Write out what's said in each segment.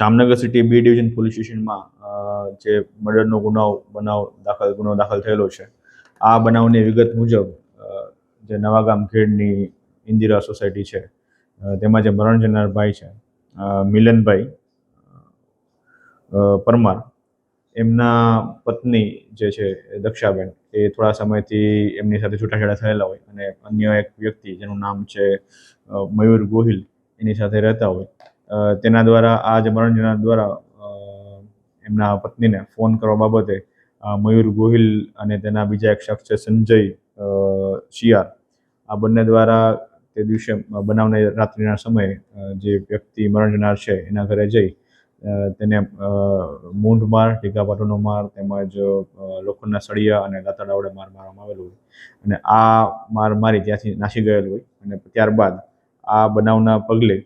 Jamnagar city B division police સ્ટેશનમાં જે મર્ડરનો ગુનાઓ, બનાવ, દાખલ, ગુનો દાખલ થયેલો છે. આ બનાવની વિગત મુજબ જે નવાગામ ખેડની ઇન્દિરા સોસાયટી છે તેમાં જે મરણ જનાર ભાઈ છે મિલનભાઈ પરમાર, એમના પત્ની જે છે દક્ષાબેન, એ થોડા સમયથી એમની સાથે છૂટાછેડા થયેલા હોય અને અન્ય એક વ્યક્તિ જેનું નામ છે મયુર ગોહિલ, એની સાથે રહેતા હોય. તેના દ્વારા, આ જ મરણજના દ્વારા એમના પત્નીને ફોન કરવા બાબતે મયુર ગોહિલ અને તેના બીજા એક શખ્સ છે સંજય શિયાર આ બંને દ્વારા તે દિવસે બનાવને રાત્રિના સમયે જે વ્યક્તિ મરણ છે એના ઘરે જઈ તેને મૂંઢ માર ટીકાપાટોનો માર, તેમજ લોખંડના સળિયા અને દાંતરડા વડે માર મારવામાં આવેલો હોય. અને આ માર મારી ત્યાંથી નાસી ગયેલું હોય. અને ત્યારબાદ આ બનાવના પગલે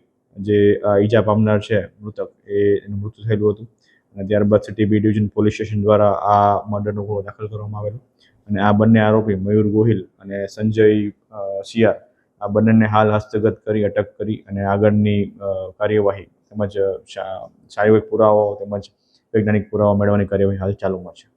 જે ઈજા પામનાર છે, મૃતક, એ એનું મૃત્યુ થયેલું હતું. અને ત્યારબાદ city B division police station દ્વારા આ મર્ડરનો ગુનો દાખલ કરવામાં આવેલો. અને આ બંને આરોપી મયુર ગોહિલ અને સંજય સિયાર આ બંનેને હાલ હસ્તગત કરી, અટક કરી અને આગળની કાર્યવાહી તેમજ શારીરિક પુરાવાઓ તેમજ વૈજ્ઞાનિક પુરાવા મેળવવાની કાર્યવાહી હાલ ચાલુમાં છે.